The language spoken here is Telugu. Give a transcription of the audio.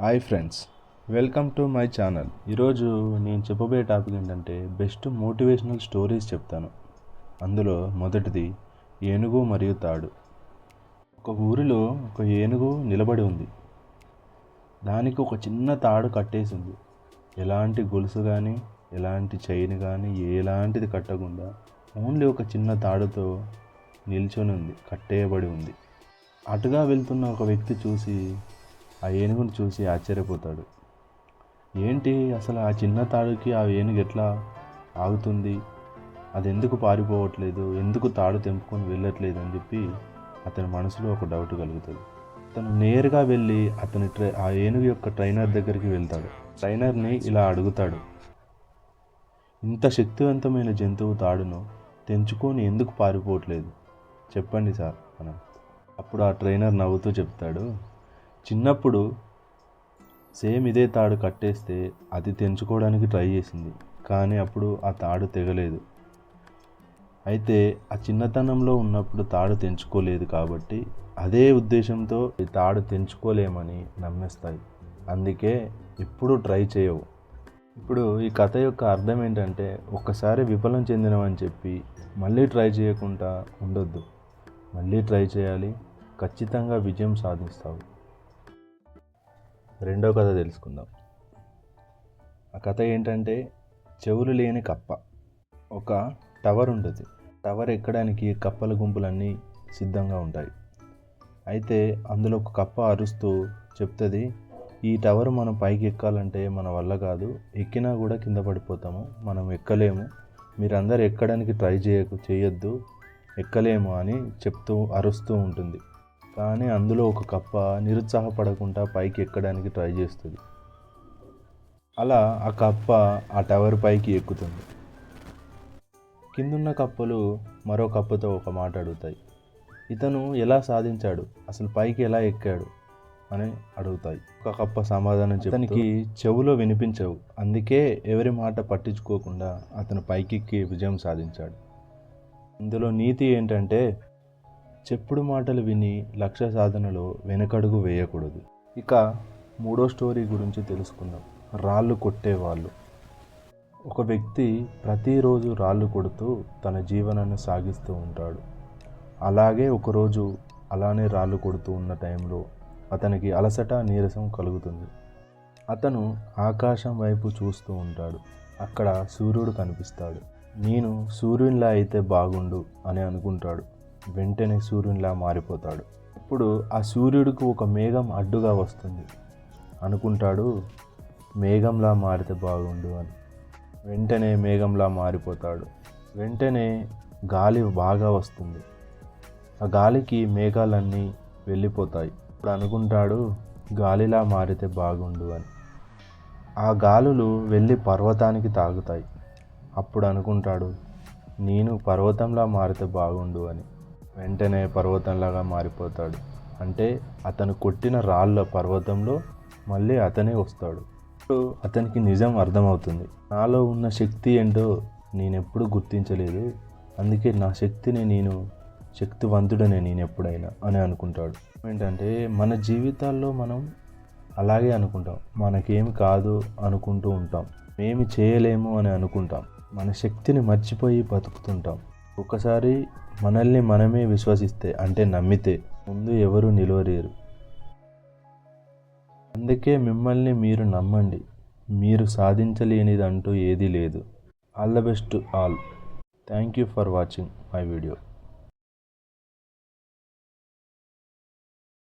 Hi friends welcome to my channel. ఈరోజు నేను చెప్పబోయే టాపిక్ ఏంటంటే బెస్ట్ మోటివేషనల్ స్టోరీస్ చెప్తాను. అందులో మొదటిది ఏనుగు మరియు తాడు. ఒక ఊరిలో ఒక ఏనుగు నిలబడి ఉంది. దానికి ఒక చిన్న తాడు కట్టేసింది ఎలాంటి గొలుసు కానీ ఎలాంటి చైన్ కానీ ఎలాంటిది కట్టకుండా ఓన్లీ ఒక చిన్న తాడుతో నిల్చొని ఉంది కట్టేయబడి ఉంది. అటుగా వెళ్తున్న ఒక వ్యక్తి చూసి ఆ ఏనుగును చూసి ఆశ్చర్యపోతాడు. ఏంటి అసలు ఆ చిన్న తాడుకి ఆ ఏనుగు ఎట్లా ఆగుతుంది? అది ఎందుకు పారిపోవట్లేదు? ఎందుకు తాడు తెంపుకొని వెళ్ళట్లేదు? అని చెప్పి అతని మనసులో ఒక డౌట్ కలుగుతుంది. అతను నేరుగా వెళ్ళి అతని ట్రై ఆ ఏనుగు యొక్క ట్రైనర్ దగ్గరికి వెళ్తాడు. ట్రైనర్ని ఇలా అడుగుతాడు. ఇంత శక్తివంతమైన జంతువు తాడును తెంచుకొని ఎందుకు పారిపోవట్లేదు? చెప్పండి సార్ మనం అప్పుడు ఆ ట్రైనర్ నవ్వుతూ చెప్తాడు. చిన్నప్పుడు సేమ్ ఇదే తాడు కట్టేస్తే అది తెంచుకోవడానికి ట్రై చేసింది కానీ అప్పుడు ఆ తాడు తెగలేదు. అయితే ఆ చిన్నతనంలో ఉన్నప్పుడు తాడు తెంచుకోలేదు కాబట్టి అదే ఉద్దేశంతో ఈ తాడు తెంచుకోలేమని నమ్మేస్తాయి. అందుకే ఎప్పుడూ ట్రై చేయవు. ఇప్పుడు ఈ కథ యొక్క అర్థం ఏంటంటే ఒక్కసారి విఫలం చెందినవని చెప్పి మళ్ళీ ట్రై చేయకుండా ఉండొద్దు. మళ్ళీ ట్రై చేయాలి. ఖచ్చితంగా విజయం సాధిస్తావు. రెండో కథ తెలుసుకుందాం. ఆ కథ ఏంటంటే చెవులు లేని కప్ప. ఒక టవర్ ఉంటుంది. టవర్ ఎక్కడానికి కప్పల గుంపులన్నీ సిద్ధంగా ఉంటాయి. అయితే అందులో ఒక కప్ప అరుస్తూ చెప్తుంది ఈ టవర్ మనం పైకి ఎక్కాలంటే మన వల్ల కాదు. ఎక్కినా కూడా కింద పడిపోతాము. మనం ఎక్కలేము. మీరందరూ ఎక్కడానికి ట్రై చేయకు చేయొద్దు. ఎక్కలేము అని చెప్తూ అరుస్తూ ఉంటుంది. కానీ అందులో ఒక కప్ప నిరుత్సాహపడకుండా పైకి ఎక్కడానికి ట్రై చేస్తుంది. అలా ఆ కప్ప ఆ టవర్ పైకి ఎక్కుతుంది. కిందున్న కప్పలు మరో కప్పతో ఒక మాట అడుగుతాయి. ఇతను ఎలా సాధించాడు? అసలు పైకి ఎలా ఎక్కాడు? అని అడుగుతాయి. ఒక కప్ప సమాధానం అతనికి చెవులో వినిపించవు. అందుకే ఎవరి మాట పట్టించుకోకుండా అతను పైకెక్కి విజయం సాధించాడు. ఇందులో నీతి ఏంటంటే చెప్పుడు మాటలు విని లక్ష్య సాధనలో వెనకడుగు వేయకూడదు. ఇక మూడో స్టోరీ గురించి తెలుసుకుందాం. రాళ్ళు కొట్టేవాళ్ళు. ఒక వ్యక్తి ప్రతిరోజు రాళ్ళు కొడుతూ తన జీవనాన్ని సాగిస్తూ ఉంటాడు. అలాగే ఒకరోజు అలానే రాళ్ళు కొడుతూ ఉన్న టైంలో అతనికి అలసట నీరసం కలుగుతుంది. అతను ఆకాశం వైపు చూస్తూ ఉంటాడు. అక్కడ సూర్యుడు కనిపిస్తాడు. నేను సూర్యునిలా అయితే బాగుండు అని అనుకుంటాడు. వెంటనే సూర్యునిలా మారిపోతాడు. ఇప్పుడు ఆ సూర్యుడికి ఒక మేఘం అడ్డుగా వస్తుంది. అనుకుంటాడు మేఘంలా మారితే బాగుండు అని. వెంటనే మేఘంలా మారిపోతాడు. వెంటనే గాలి బాగా వస్తుంది. ఆ గాలికి మేఘాలన్నీ వెళ్ళిపోతాయి. ఇప్పుడు అనుకుంటాడు గాలిలా మారితే బాగుండు అని. ఆ గాలులు వెళ్ళి పర్వతానికి తాగుతాయి. అప్పుడు అనుకుంటాడు నేను పర్వతంలా మారితే బాగుండు అని. వెంటనే పర్వతంలాగా మారిపోతాడు. అంటే అతను కొట్టిన రాళ్ళ పర్వతంలో మళ్ళీ అతనే వస్తాడు. ఇప్పుడు అతనికి నిజం అర్థమవుతుంది. నాలో ఉన్న శక్తి ఏంటో నేను ఎప్పుడు గుర్తించలేదు. అందుకే నా శక్తిని నేను శక్తివంతుడనే నేను ఎప్పుడైనా అని అనుకుంటాడు. ఏంటంటే మన జీవితాల్లో మనం అలాగే అనుకుంటాం. మనకేమి కాదు అనుకుంటూ ఉంటాం. ఏమి చేయలేము అని అనుకుంటాం. మన శక్తిని మర్చిపోయి బతుకుతుంటాం. ఒకసారి మనల్ని మనమే విశ్వసిస్తే అంటే నమ్మితే ముందు ఎవరు నిలవలేరు. అందుకే మిమ్మల్ని మీరు నమ్మండి. మీరు సాధించలేనిదంటూ ఏదీ లేదు. All the best all. Thank you for watching my video.